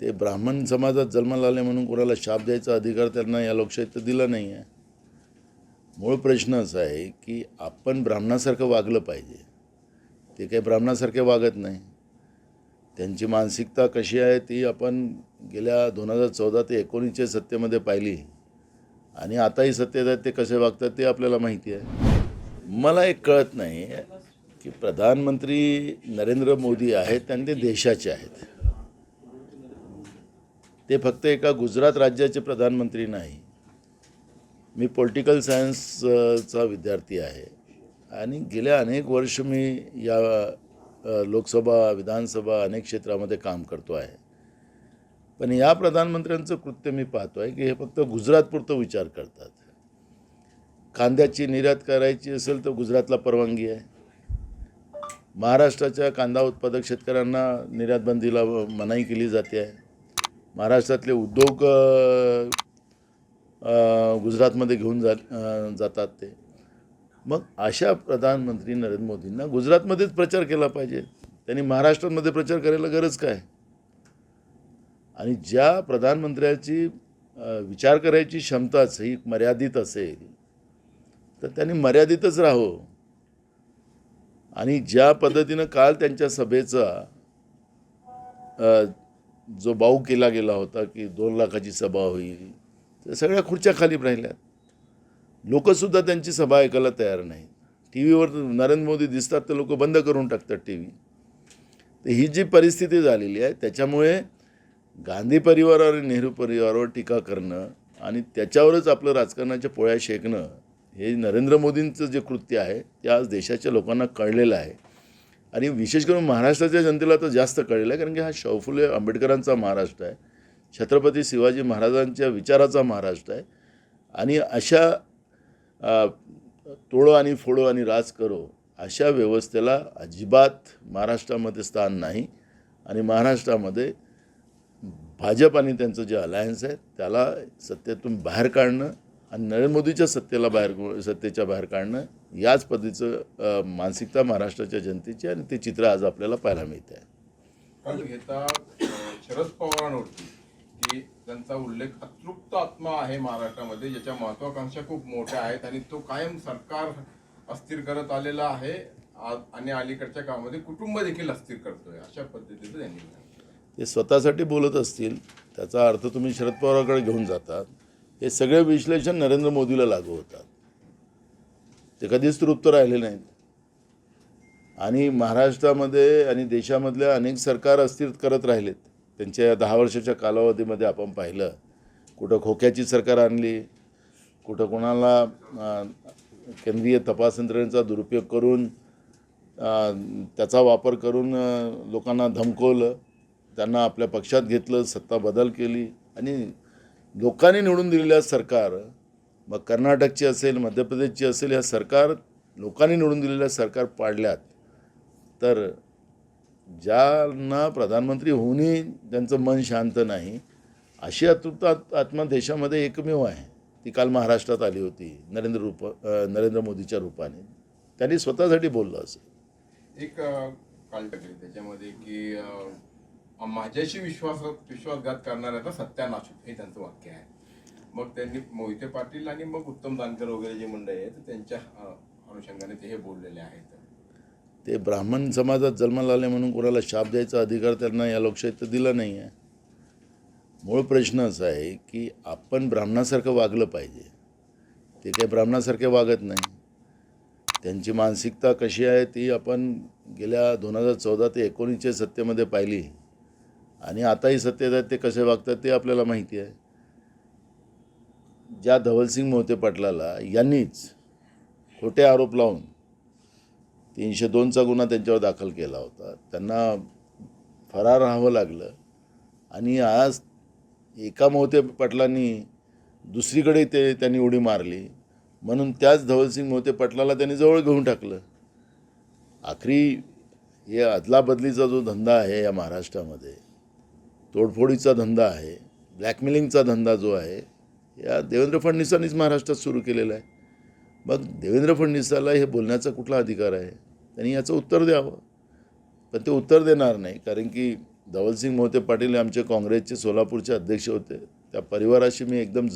ते ब्राह्मण समाजात जन्माला आले म्हणून कोणाला शाप द्यायचा अधिकार त्यांना या लोकशाहीत दिला नाही आहे. मूळ प्रश्न असा आहे की आपण ब्राह्मणासारखं वागलं पाहिजे. ते काही ब्राह्मणासारखे वागत नाही. त्यांची मानसिकता कशी आहे ती आपण गेल्या दोन हजार चौदा ते एकोणीसच्या सत्तेमध्ये पाहिली. आणि आताही सत्तेत आहेत ते कसे वागतात ते आपल्याला माहिती आहे. मला एक कळत नाही की प्रधानमंत्री नरेंद्र मोदी आहेत आणि ते देशाचे आहेत. ते फक्त एका गुजरात राज्याचे प्रधानमंत्री नाही. मी पॉलिटिकल सायन्सचा विद्यार्थी आहे. आणि गेल्या अनेक वर्ष मी या लोकसभा विधानसभा अनेक क्षेत्रामध्ये काम करतो आहे. पण या प्रधानमंत्र्यांचं कृत्य मी पाहतो आहे की हे फक्त गुजरातपुरतं विचार करतात. कांद्याची निर्यात करायची असेल तर गुजरातला परवानगी आहे. महाराष्ट्राच्या कांदा उत्पादक शेतकऱ्यांना निर्यातबंदीला मनाई केली जाते आहे. महाराष्ट्रातले उद्योग गुजरातमध्ये घेऊन जा जातात ते. मग अशा प्रधानमंत्री नरेंद्र मोदींना गुजरातमध्येच प्रचार केला पाहिजे. त्यांनी महाराष्ट्रामध्ये प्रचार करायला गरज काय? आणि ज्या प्रधानमंत्र्याची विचार करायची क्षमताच ही मर्यादित असेल तर त्यांनी मर्यादितच राहो आणि ज्या पद्धतीनं काल त्यांच्या सभेचा जो बाऊ केला गेला होता की दोन लाखाची सभा होईल तर सगळ्या खुर्च्या खाली राहिल्यात लोकंसुद्धा त्यांची सभा ऐकायला तयार नाहीत. टी व्हीवर नरेंद्र मोदी दिसतात तर लोक बंद करून टाकतात टी व्ही तर ही जी परिस्थिती झालेली आहे त्याच्यामुळे गांधी परिवारावर आणि नेहरू परिवारावर टीका करणं आणि त्याच्यावरच आपलं राजकारणाच्या पोळ्या शेकणं हे नरेंद्र मोदींचं जे कृत्य आहे ते आज देशाच्या लोकांना कळलेलं आहे. आणि विशेष करून महाराष्ट्राच्या जनतेला तर जास्त कळेल आहे कारण की हा शाहफुले आंबेडकरांचा महाराष्ट्र आहे छत्रपती शिवाजी महाराजांच्या विचाराचा महाराष्ट्र आहे. आणि अशा तोडो आणि फोडो आणि राज करो अशा व्यवस्थेला अजिबात महाराष्ट्रामध्ये स्थान नाही. आणि महाराष्ट्रामध्ये भाजप आणि त्यांचं जे अलायन्स आहे त्याला सत्तेतून बाहेर काढणं आणि नरेंद्र मोदीच्या सत्तेला बाहेर सत्तेच्या बाहेर काढणं याच पद्धतीचं मानसिकता महाराष्ट्राच्या जनतेची आणि ते चित्र आज आपल्याला पाहायला मिळते आहे शरद पवारांवरती की त्यांचा उल्लेख अतृप्त आत्मा आहे महाराष्ट्रामध्ये ज्याच्या महत्वाकांक्षा खूप मोठ्या आहेत आणि तो कायम सरकार अस्थिर करत आलेला आहे. आणि अलीकडच्या काळामध्ये कुटुंब देखील अस्थिर करतोय अशा पद्धतीचं त्यांनी. ते स्वतःसाठी बोलत असतील त्याचा अर्थ तुम्ही शरद पवाराकडे घेऊन जातात. हे सगळे विश्लेषण नरेंद्र मोदीला लागू होतात. ते कधीच तृप्त राहिले नाहीत. आणि महाराष्ट्रामध्ये आणि देशामधल्या अनेक सरकार अस्थिर करत राहिलेत. त्यांच्या या दहा वर्षाच्या कालावधीमध्ये आपण पाहिलं कुठं खोक्याची सरकार आणली कुठं कोणाला केंद्रीय तपास यंत्रणेचा दुरुपयोग करून त्याचा वापर करून लोकांना धमकवलं त्यांना आपल्या पक्षात घेतलं सत्ता बदल केली आणि लोकांनी निवडून दिलेल्या सरकार मग कर्नाटकची असेल मध्य प्रदेशची असेल या सरकार लोकांनी निवडून दिलेल्या सरकार पाडल्यात. तर ज्यांना प्रधानमंत्री होऊनही त्यांचं मन शांत नाही अशी अतृप्त आत्मा देशामध्ये एकमेव आहे. ती काल महाराष्ट्रात आली होती नरेंद्र रूप नरेंद्र मोदीच्या रूपाने. त्यांनी स्वतःसाठी बोललं असं. एक काल टाकली त्याच्यामध्ये की माझ्याशी विश्वास विश्वासघात करणाऱ्याचा सत्यानाश हे त्यांचं वाक्य आहे. मग त्यांनी मोहिते पाटील आणि मग उत्तम दानकर वगैरे जे मंडळी आहेत त्यांच्या अनुषंगाने ते हे बोललेले आहेत. ते ब्राह्मण समाजात जन्माला आले म्हणून कोणाला शाप द्यायचा अधिकार त्यांना या लोकशाहीत तर दिला नाही आहे मूळ प्रश्न असा आहे की आपण ब्राह्मणासारखं वागलं पाहिजे. ते काही ब्राह्मणासारखे वागत नाही. त्यांची मानसिकता कशी आहे ती आपण गेल्या दोन हजार चौदा ते एकोणीसच्या सत्तेमध्ये पाहिली. आणि आताही सत्तेत आहेत ते कसे वागतात ते आपल्याला माहिती आहे. ज्या धवलसिंग मोहिते पाटलाला यांनीच खोटे आरोप लावून तीनशे दोनचा गुन्हा त्यांच्यावर दाखल केला होता त्यांना फरार राहावं लागलं. आणि आज एका मोहिते पाटलांनी दुसरीकडे ते त्यांनी उडी मारली. म्हणून त्याच धवलसिंग मोहिते पाटलाला त्यांनी जवळ घेऊन टाकलं. आखरी हे अदलाबदलीचा जो धंदा आहे या महाराष्ट्रामध्ये तोडफोडीचा धंदा आहे ब्लॅकमेलिंगचा धंदा जो आहे या देवेंद्र फडणवीसांनीच महाराष्ट्रात सुरू केलेलं आहे. मग देवेंद्र फडणवीसाला हे बोलण्याचा कुठला अधिकार आहे? त्यांनी याचं उत्तर द्यावं. पण ते उत्तर देणार नाही कारण की धवलसिंग मोहिते पाटील हे आमचे काँग्रेसचे सोलापूरचे अध्यक्ष होते. त्या परिवाराशी मी एकदम जवळ